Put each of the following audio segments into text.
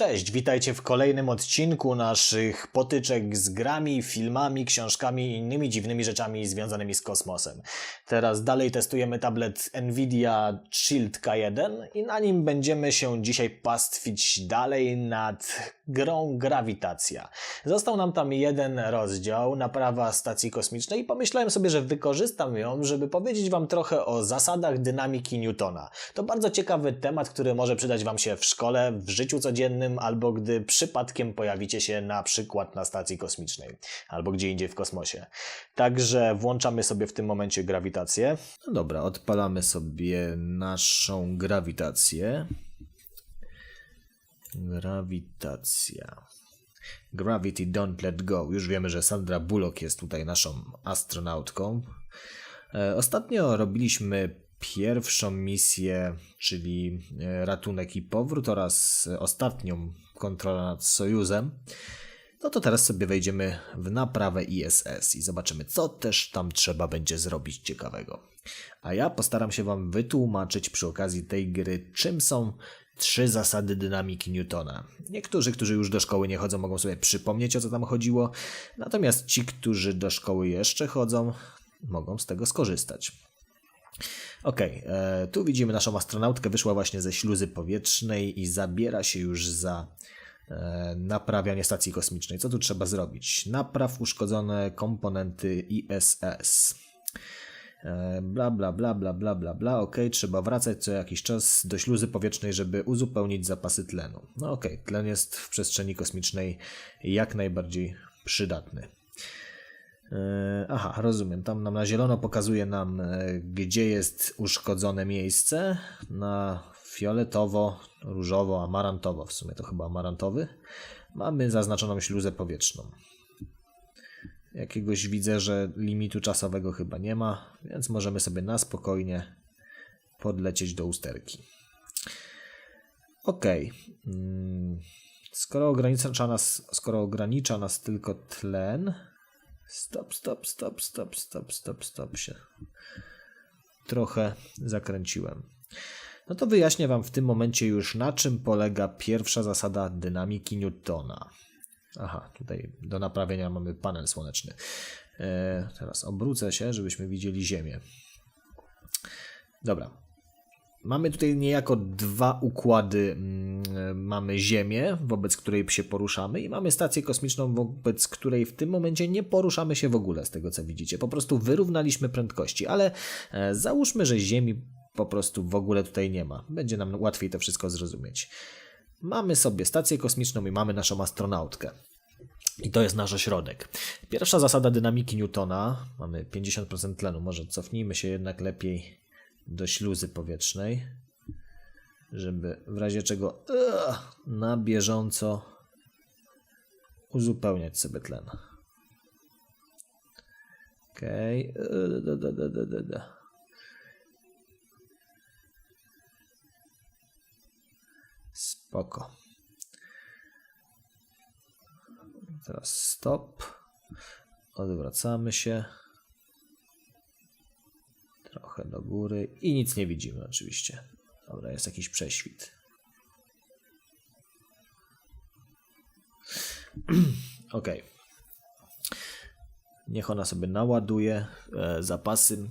Cześć, witajcie w kolejnym odcinku naszych potyczek z grami, filmami, książkami i innymi dziwnymi rzeczami związanymi z kosmosem. Teraz dalej testujemy tablet Nvidia Shield K1 i na nim będziemy się dzisiaj pastwić dalej nad grą Grawitacja. Został nam tam jeden rozdział, naprawa stacji kosmicznej i pomyślałem sobie, że wykorzystam ją, żeby powiedzieć Wam trochę o zasadach dynamiki Newtona. To bardzo ciekawy temat, który może przydać Wam się w szkole, w życiu codziennym, albo gdy przypadkiem pojawicie się na przykład na stacji kosmicznej, albo gdzie indziej w kosmosie. Także włączamy sobie w tym momencie grawitację. No dobra, odpalamy sobie naszą grawitację. Grawitacja. Gravity Don't Let Go. Już wiemy, że Sandra Bullock jest tutaj naszą astronautką. E, Ostatnio robiliśmy pierwszą misję, czyli e, ratunek i powrót oraz ostatnią kontrolę nad Sojuzem. No to teraz sobie wejdziemy w naprawę ISS i zobaczymy, co też tam trzeba będzie zrobić ciekawego. A ja postaram się Wam wytłumaczyć przy okazji tej gry, czym są trzy zasady dynamiki Newtona. Niektórzy, którzy już do szkoły nie chodzą, mogą sobie przypomnieć, o co tam chodziło, natomiast ci, którzy do szkoły jeszcze chodzą, mogą z tego skorzystać. Okej, e, tu widzimy naszą astronautkę, wyszła właśnie ze śluzy powietrznej i zabiera się już za e, naprawianie stacji kosmicznej. Co tu trzeba zrobić? Napraw uszkodzone komponenty ISS. E, Bla, bla, bla, bla, bla, bla, bla. Ok, trzeba wracać co jakiś czas do śluzy powietrznej, żeby uzupełnić zapasy tlenu. No ok, tlen jest w przestrzeni kosmicznej jak najbardziej przydatny. E, Aha, rozumiem. Tam nam na zielono pokazuje nam, e, gdzie jest uszkodzone miejsce. Na fioletowo, różowo, amarantowo, w sumie to chyba amarantowy. Mamy zaznaczoną śluzę powietrzną. Jakiegoś widzę, że limitu czasowego chyba nie ma, więc możemy sobie na spokojnie podlecieć do usterki. Ok. Mm, Skoro ogranicza nas, skoro ogranicza nas tylko tlen. Stop, stop, stop, stop, stop, stop, stop się. Trochę zakręciłem. No to wyjaśnię Wam w tym momencie już, na czym polega pierwsza zasada dynamiki Newtona. Aha, tutaj do naprawienia mamy panel słoneczny. E, teraz obrócę się, żebyśmy widzieli Ziemię. Dobra. Mamy tutaj niejako dwa układy. Mm, Mamy Ziemię, wobec której się poruszamy, i mamy stację kosmiczną, wobec której w tym momencie nie poruszamy się w ogóle, z tego co widzicie. Po prostu wyrównaliśmy prędkości, ale e, załóżmy, że Ziemi po prostu w ogóle tutaj nie ma. Będzie nam łatwiej to wszystko zrozumieć. Mamy sobie stację kosmiczną i mamy naszą astronautkę. I to jest nasz ośrodek. Pierwsza zasada dynamiki Newtona. Mamy 50% tlenu. Może cofnijmy się jednak lepiej do śluzy powietrznej, żeby w razie czego na bieżąco uzupełniać sobie tlen. Okej. Okay. Spoko. Teraz stop. Odwracamy się. Trochę do góry i nic nie widzimy oczywiście. Dobra, jest jakiś prześwit. ok. Niech ona sobie naładuje e, zapasy.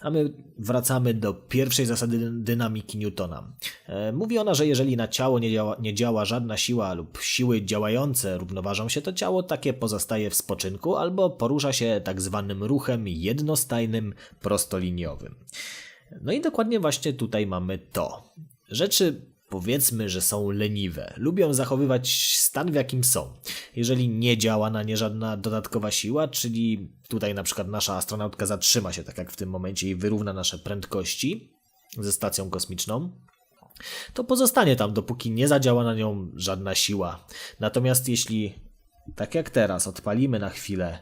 A my wracamy do pierwszej zasady dynamiki Newtona. E, Mówi ona, że jeżeli na ciało nie działa, nie działa żadna siła lub siły działające równoważą się, to ciało takie pozostaje w spoczynku albo porusza się tak zwanym ruchem jednostajnym, prostoliniowym. No i dokładnie właśnie tutaj mamy to. Rzeczy powiedzmy, że są leniwe, lubią zachowywać stan w jakim są. Jeżeli nie działa na nie żadna dodatkowa siła, czyli tutaj na przykład nasza astronautka zatrzyma się tak jak w tym momencie i wyrówna nasze prędkości ze stacją kosmiczną, to pozostanie tam, dopóki nie zadziała na nią żadna siła. Natomiast jeśli, tak jak teraz, odpalimy na chwilę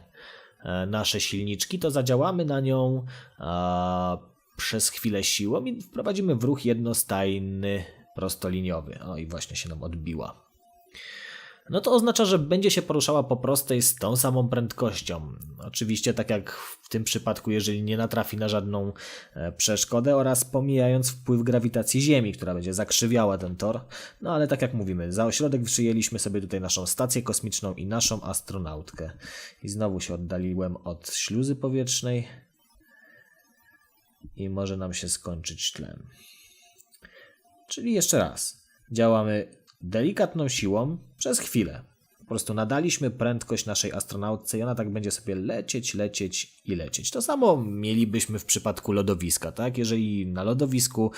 e, nasze silniczki, to zadziałamy na nią a, przez chwilę siłą i wprowadzimy w ruch jednostajny, prostoliniowy. O i właśnie się nam odbiła. no to oznacza, że będzie się poruszała po prostej z tą samą prędkością. Oczywiście, tak jak w tym przypadku, jeżeli nie natrafi na żadną e, przeszkodę oraz pomijając wpływ grawitacji Ziemi, która będzie zakrzywiała ten tor. No ale tak jak mówimy, za ośrodek przyjęliśmy sobie tutaj naszą stację kosmiczną i naszą astronautkę. I znowu się oddaliłem od śluzy powietrznej i może nam się skończyć tlen. Czyli jeszcze raz, działamy delikatną siłą przez chwilę. Po prostu nadaliśmy prędkość naszej astronautce i ona tak będzie sobie lecieć, lecieć i lecieć. To samo mielibyśmy w przypadku lodowiska, tak? Jeżeli na lodowisku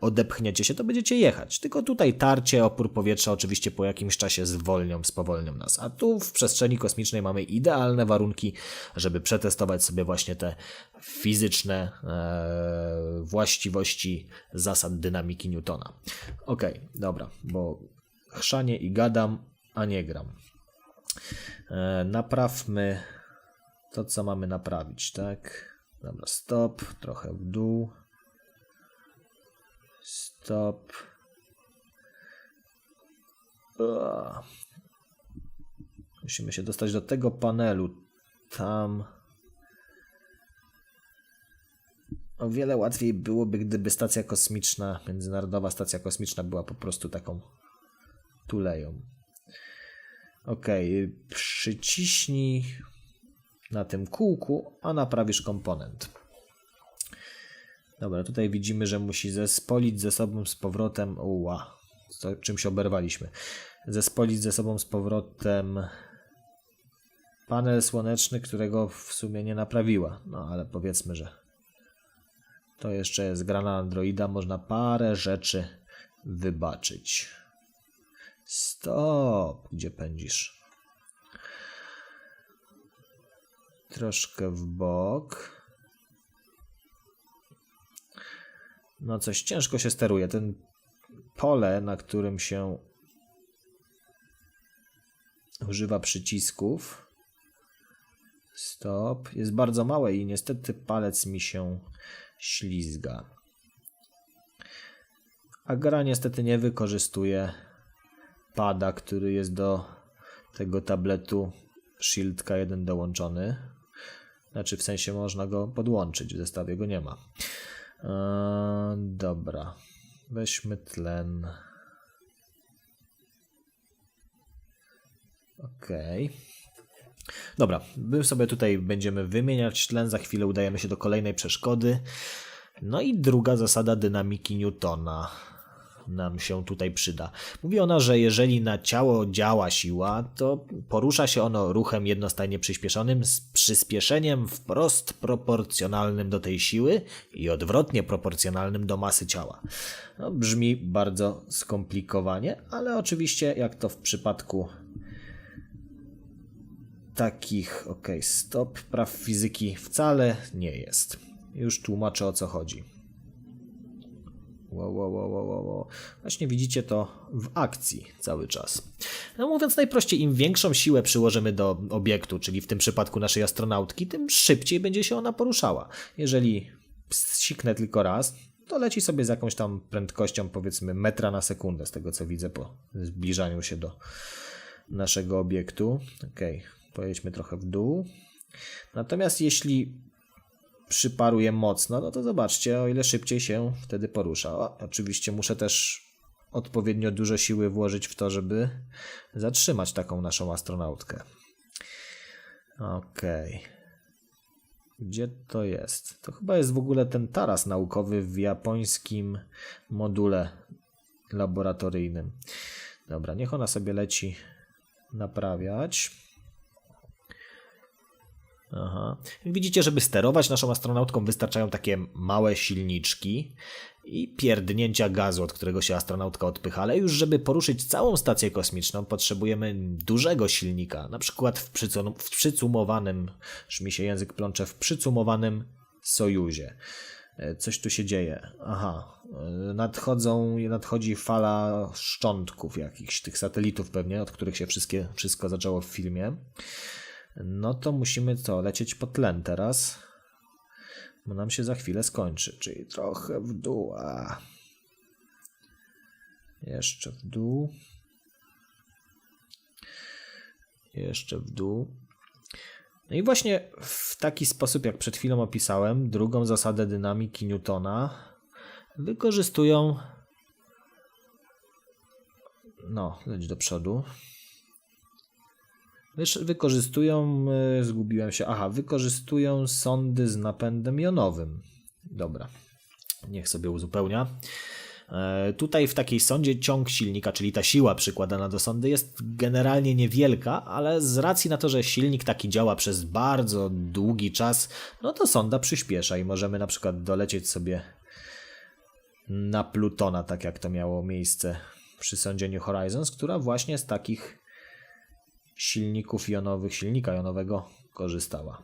odepchniecie się, to będziecie jechać. Tylko tutaj tarcie, opór powietrza oczywiście po jakimś czasie zwolnią, spowolnią nas. A tu w przestrzeni kosmicznej mamy idealne warunki, żeby przetestować sobie właśnie te fizyczne e, właściwości zasad dynamiki Newtona. Okej, dobra, bo chrzanie i gadam, a nie gram. E, naprawmy to, co mamy naprawić, tak? Dobra, stop, trochę w dół. Stop. Musimy się dostać do tego panelu. Tam. O wiele łatwiej byłoby, gdyby stacja kosmiczna, międzynarodowa stacja kosmiczna była po prostu taką tuleją. Ok, przyciśnij na tym kółku, a naprawisz komponent. Dobra, tutaj widzimy, że musi zespolić ze sobą z powrotem. Uła, co, czym się oberwaliśmy. Zespolić ze sobą z powrotem panel słoneczny, którego w sumie nie naprawiła. No ale powiedzmy, że to jeszcze jest gra na Androida, można parę rzeczy wybaczyć. Stop! Gdzie pędzisz? Troszkę w bok. No coś ciężko się steruje. Ten pole, na którym się używa przycisków. Stop. Jest bardzo małe i niestety palec mi się ślizga. A gra niestety nie wykorzystuje pada, który jest do tego tabletu Shield K1 dołączony. Znaczy w sensie można go podłączyć, w zestawie go nie ma. Eee, dobra, weźmy tlen. Okej. Dobra, my sobie tutaj będziemy wymieniać tlen, za chwilę udajemy się do kolejnej przeszkody. No i druga zasada dynamiki Newtona nam się tutaj przyda. Mówi ona, że jeżeli na ciało działa siła, to porusza się ono ruchem jednostajnie przyspieszonym z przyspieszeniem wprost proporcjonalnym do tej siły i odwrotnie proporcjonalnym do masy ciała. No, brzmi bardzo skomplikowanie, ale oczywiście jak to w przypadku takich, ok, stop, praw fizyki wcale nie jest. Już tłumaczę o co chodzi. Wow, wow, wow, wow, wow. Właśnie widzicie to w akcji cały czas. No mówiąc najprościej, im większą siłę przyłożymy do obiektu, czyli w tym przypadku naszej astronautki, tym szybciej będzie się ona poruszała. Jeżeli siknę tylko raz, to leci sobie z jakąś tam prędkością, powiedzmy metra na sekundę, z tego co widzę po zbliżaniu się do naszego obiektu. Ok, pojedźmy trochę w dół. Natomiast jeśli przyparuje mocno, no to zobaczcie, o ile szybciej się wtedy porusza. O, oczywiście muszę też odpowiednio dużo siły włożyć w to, żeby zatrzymać taką naszą astronautkę. Okej. Okay. Gdzie to jest? To chyba jest w ogóle ten taras naukowy w japońskim module laboratoryjnym. Dobra, niech ona sobie leci naprawiać. Aha. Jak widzicie, żeby sterować naszą astronautką wystarczają takie małe silniczki i pierdnięcia gazu, od którego się astronautka odpycha, ale już żeby poruszyć całą stację kosmiczną potrzebujemy dużego silnika, na przykład w, przycum w przycumowanym, już mi się język plącze, w przycumowanym Sojuzie. E, coś tu się dzieje. Aha, e, nadchodzą, nadchodzi fala szczątków jakichś, tych satelitów pewnie, od których się wszystkie, wszystko zaczęło w filmie. No to musimy co? Lecieć po tlen teraz. Bo nam się za chwilę skończy. Czyli trochę w dół. A. Jeszcze w dół. Jeszcze w dół. No i właśnie w taki sposób, jak przed chwilą opisałem, drugą zasadę dynamiki Newtona wykorzystują. No, leć do przodu. Wykorzystują, e, zgubiłem się, aha, wykorzystują sondy z napędem jonowym. Dobra, niech sobie uzupełnia. E, Tutaj w takiej sondzie ciąg silnika, czyli ta siła przykładana do sondy jest generalnie niewielka, ale z racji na to, że silnik taki działa przez bardzo długi czas, no to sonda przyspiesza i możemy na przykład dolecieć sobie na Plutona, tak jak to miało miejsce przy sondzie New Horizons, która właśnie z takich silników jonowych, silnika jonowego korzystała.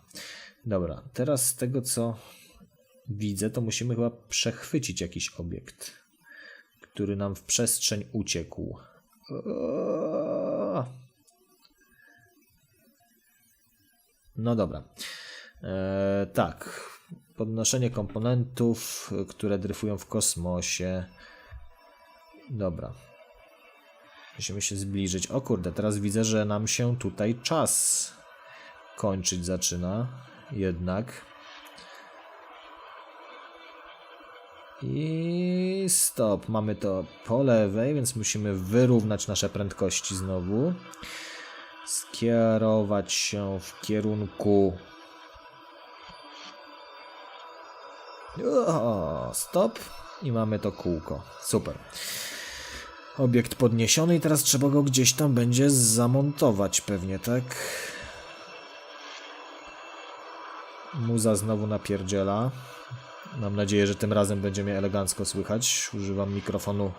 Dobra, teraz z tego co widzę, to musimy chyba przechwycić jakiś obiekt, który nam w przestrzeń uciekł. Eee. No dobra. Eee, tak. Podnoszenie komponentów, które dryfują w kosmosie. Dobra. Musimy się zbliżyć. O kurde, teraz widzę, że nam się tutaj czas kończyć zaczyna. Jednak. I stop. Mamy to po lewej, więc musimy wyrównać nasze prędkości znowu. Skierować się w kierunku. O, stop. I mamy to kółko. Super. Obiekt podniesiony i teraz trzeba go gdzieś tam będzie zamontować pewnie, tak? Muza znowu napierdziela. Mam nadzieję, że tym razem będzie mnie elegancko słychać. Używam mikrofonu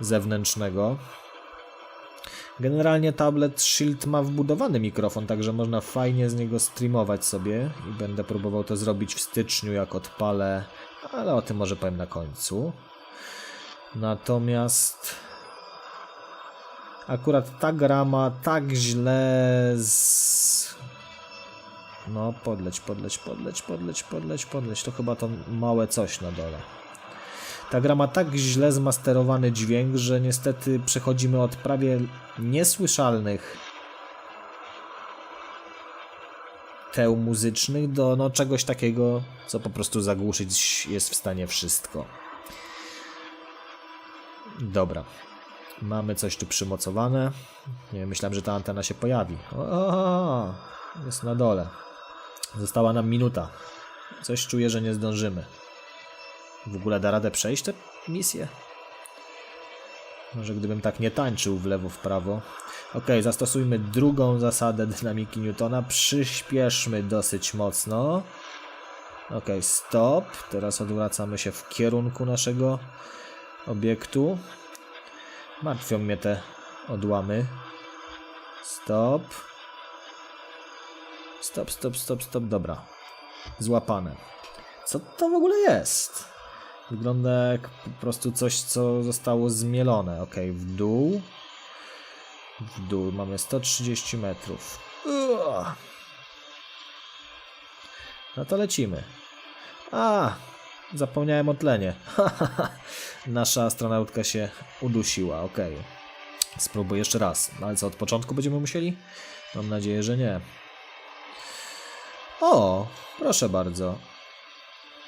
zewnętrznego. Generalnie tablet Shield ma wbudowany mikrofon, także można fajnie z niego streamować sobie i będę próbował to zrobić w styczniu, jak odpalę, ale o tym może powiem na końcu. Natomiast akurat ta gra ma tak źle z... No, podleć, podleć, podleć, podleć, podleć, podleć. To chyba to małe coś na dole. Ta gra ma tak źle zmasterowany dźwięk, że niestety przechodzimy od prawie niesłyszalnych teł muzycznych do no, czegoś takiego, co po prostu zagłuszyć jest w stanie wszystko. Dobra. Mamy coś tu przymocowane. Nie wiem, myślałem, że ta antena się pojawi. O, jest na dole. Została nam minuta. Coś czuję, że nie zdążymy. W ogóle da radę przejść tę misję? Może gdybym tak nie tańczył w lewo, w prawo. Ok, zastosujmy drugą zasadę dynamiki Newtona. Przyspieszmy dosyć mocno. Ok, stop. Teraz odwracamy się w kierunku naszego obiektu. Martwią mnie te odłamy. Stop. Stop, stop, stop, stop. Dobra. Złapane. Co to w ogóle jest? Wygląda jak po prostu coś, co zostało zmielone. Ok, w dół. W dół mamy 130 metrów. Ua. No to lecimy. A, zapomniałem o tlenie. Nasza astronautka się udusiła. Ok. Spróbuję jeszcze raz. No Ale co, od początku będziemy musieli? Mam nadzieję, że nie. O, proszę bardzo.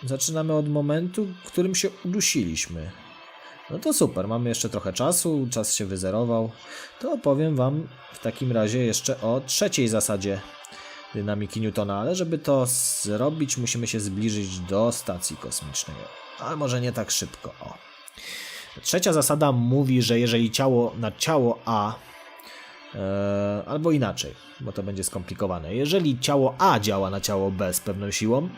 Zaczynamy od momentu, w którym się udusiliśmy. No to super, mamy jeszcze trochę czasu, czas się wyzerował. To opowiem Wam w takim razie jeszcze o trzeciej zasadzie dynamiki Newtona, ale żeby to zrobić, musimy się zbliżyć do stacji kosmicznej. Ale może nie tak szybko. O. Trzecia zasada mówi, że jeżeli ciało na ciało A, e, albo inaczej, bo to będzie skomplikowane, jeżeli ciało A działa na ciało B z pewną siłą,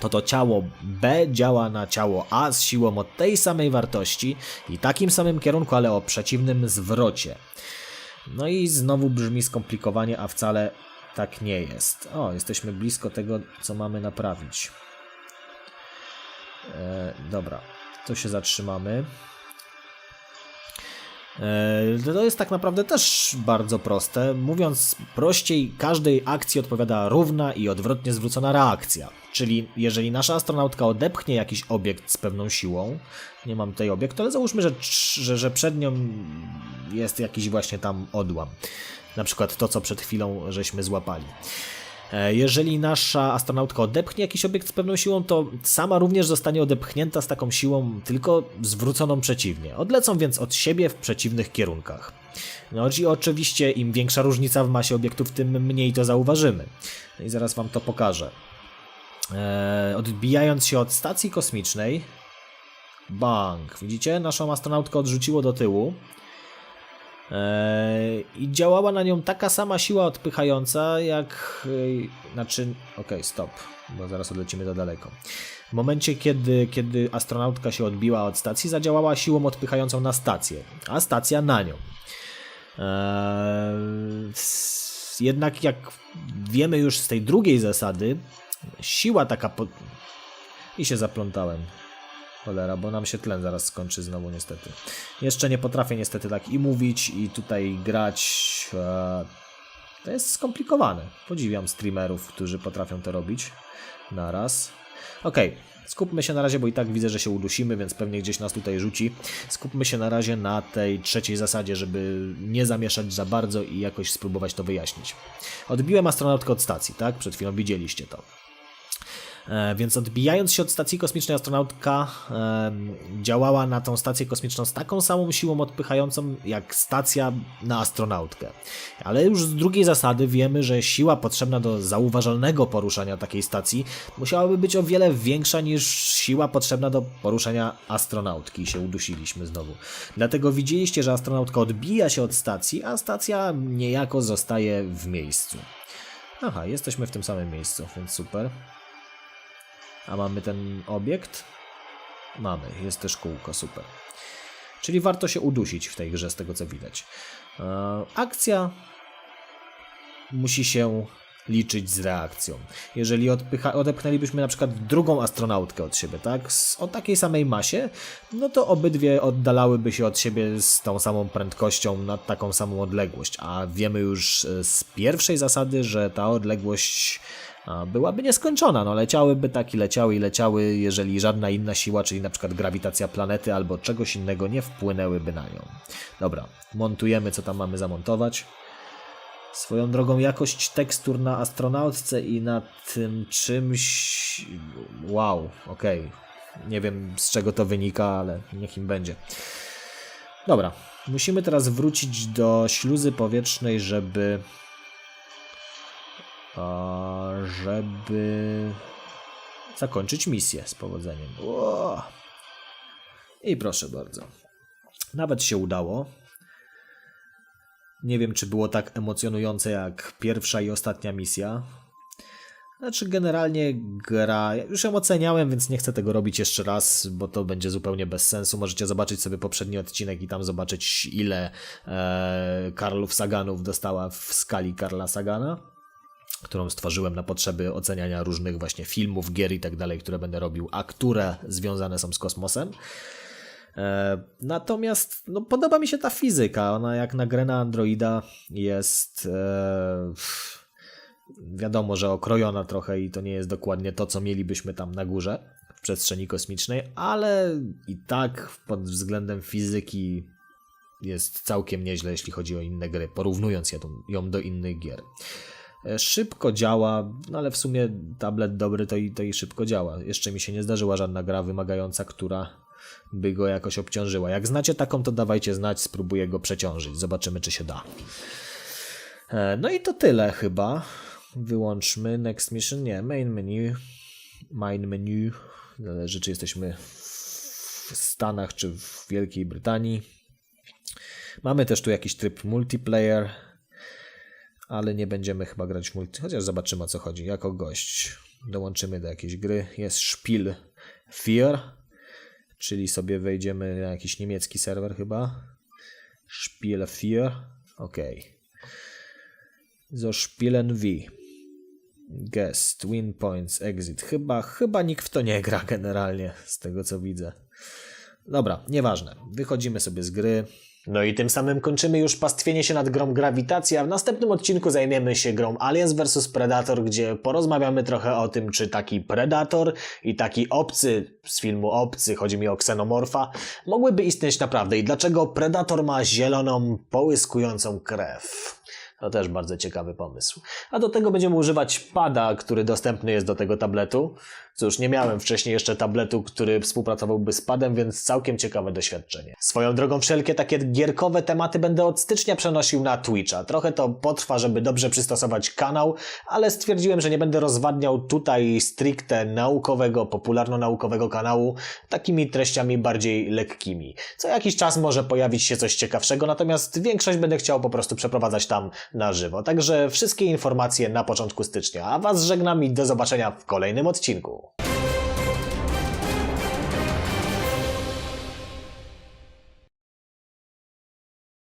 to to ciało B działa na ciało A z siłą o tej samej wartości i takim samym kierunku, ale o przeciwnym zwrocie. No i znowu brzmi skomplikowanie, a wcale tak nie jest. O, jesteśmy blisko tego, co mamy naprawić. E, dobra, to się zatrzymamy. E, To jest tak naprawdę też bardzo proste. Mówiąc prościej, każdej akcji odpowiada równa i odwrotnie zwrócona reakcja. Czyli jeżeli nasza astronautka odepchnie jakiś obiekt z pewną siłą, nie mam tutaj obiektu, ale załóżmy, że, że, że przed nią jest jakiś właśnie tam odłam. Na przykład to, co przed chwilą żeśmy złapali. E, Jeżeli nasza astronautka odepchnie jakiś obiekt z pewną siłą, to sama również zostanie odepchnięta z taką siłą, tylko zwróconą przeciwnie. Odlecą więc od siebie w przeciwnych kierunkach. No i oczywiście im większa różnica w masie obiektów, tym mniej to zauważymy. No i zaraz wam to pokażę. E, odbijając się od stacji kosmicznej, bang, widzicie? Naszą astronautkę odrzuciło do tyłu. Eee, I działała na nią taka sama siła odpychająca, jak. Yy, znaczy. Okej, stop, bo zaraz odlecimy za daleko. W momencie, kiedy, kiedy astronautka się odbiła od stacji, zadziałała siłą odpychającą na stację, a stacja na nią. S- jednak, jak wiemy już z tej drugiej zasady, siła taka. Po... I się zaplątałem. Cholera, bo nam się tlen zaraz skończy znowu niestety. Jeszcze nie potrafię niestety tak i mówić i tutaj grać. E, to jest skomplikowane. Podziwiam streamerów, którzy potrafią to robić naraz. Okej, skupmy się na razie, bo i tak widzę, że się udusimy, więc pewnie gdzieś nas tutaj rzuci. Skupmy się na razie na tej trzeciej zasadzie, żeby nie zamieszać za bardzo i jakoś spróbować to wyjaśnić. Odbiłem astronautkę od stacji, tak? Przed chwilą widzieliście to. E, Więc odbijając się od stacji kosmicznej, astronautka em, działała na tą stację kosmiczną z taką samą siłą odpychającą jak stacja na astronautkę. Ale już z drugiej zasady wiemy, że siła potrzebna do zauważalnego poruszania takiej stacji musiałaby być o wiele większa niż siła potrzebna do poruszania astronautki. I się udusiliśmy znowu. Dlatego widzieliście, że astronautka odbija się od stacji, a stacja niejako zostaje w miejscu. Aha, jesteśmy w tym samym miejscu, więc super. A mamy ten obiekt? Mamy, jest też kółko, super. Czyli warto się udusić w tej grze, z tego co widać. E, akcja musi się liczyć z reakcją. Jeżeli odpycha, odepchnęlibyśmy na przykład drugą astronautkę od siebie, tak, z, o takiej samej masie, no to obydwie oddalałyby się od siebie z tą samą prędkością na taką samą odległość, a wiemy już e, z pierwszej zasady, że ta odległość byłaby nieskończona, no leciałyby tak i leciały i leciały, jeżeli żadna inna siła, czyli na przykład grawitacja planety albo czegoś innego nie wpłynęłyby na nią. Dobra, montujemy co tam mamy zamontować. Swoją drogą jakość tekstur na astronautce i na tym czymś... Wow, okej. Nie wiem z czego to wynika, ale niech im będzie. Dobra, musimy teraz wrócić do śluzy powietrznej, żeby... żeby zakończyć misję z powodzeniem. I proszę bardzo. Nawet się udało. Nie wiem, czy było tak emocjonujące jak pierwsza i ostatnia misja. Znaczy, generalnie gra. Już ją oceniałem, więc nie chcę tego robić jeszcze raz, bo to będzie zupełnie bez sensu. Możecie zobaczyć sobie poprzedni odcinek i tam zobaczyć, ile e, Karlów Saganów dostała w skali Karla Sagana, którą stworzyłem na potrzeby oceniania różnych właśnie filmów, gier i tak dalej, które będę robił, a które związane są z kosmosem. E, Natomiast no, podoba mi się ta fizyka. Ona jak na grę na Androida jest. E, wiadomo, że okrojona trochę i to nie jest dokładnie to, co mielibyśmy tam na górze w przestrzeni kosmicznej, ale i tak pod względem fizyki jest całkiem nieźle, jeśli chodzi o inne gry, porównując ją- ją do innych gier. E, Szybko działa, no ale w sumie tablet dobry to i, to i szybko działa. Jeszcze mi się nie zdarzyła żadna gra wymagająca, która by go jakoś obciążyła. Jak znacie taką, to dawajcie znać, spróbuję go przeciążyć. Zobaczymy, czy się da. E, No i to tyle chyba. Wyłączmy Next Mission. Nie, Main Menu. Main Menu. Zależy, czy jesteśmy w Stanach, czy w Wielkiej Brytanii. Mamy też tu jakiś tryb multiplayer, ale nie będziemy chyba grać multi. Chociaż zobaczymy o co chodzi. Jako gość dołączymy do jakiejś gry. Jest Spiel Fear, czyli sobie wejdziemy na jakiś niemiecki serwer chyba. Spiel Fear. Ok. So Spielen wie. Guest, win points, exit. Chyba, chyba nikt w to nie gra generalnie, z tego co widzę. Dobra, nieważne. Wychodzimy sobie z gry. No i tym samym kończymy już pastwienie się nad grą Grawitacja. W następnym odcinku zajmiemy się grą Aliens vs Predator, gdzie porozmawiamy trochę o tym, czy taki Predator i taki obcy z filmu Obcy, chodzi mi o ksenomorfa, mogłyby istnieć naprawdę i dlaczego Predator ma zieloną, połyskującą krew. To też bardzo ciekawy pomysł. A do tego będziemy używać pada, który dostępny jest do tego tabletu. Cóż, nie miałem wcześniej jeszcze tabletu, który współpracowałby z padem, więc całkiem ciekawe doświadczenie. Swoją drogą wszelkie takie gierkowe tematy będę od stycznia przenosił na Twitcha. Trochę to potrwa, żeby dobrze przystosować kanał, ale stwierdziłem, że nie będę rozwadniał tutaj stricte naukowego, popularno-naukowego kanału takimi treściami bardziej lekkimi. Co jakiś czas może pojawić się coś ciekawszego, natomiast większość będę chciał po prostu przeprowadzać tam na żywo. Także wszystkie informacje na początku stycznia. A Was żegnam i do zobaczenia w kolejnym odcinku.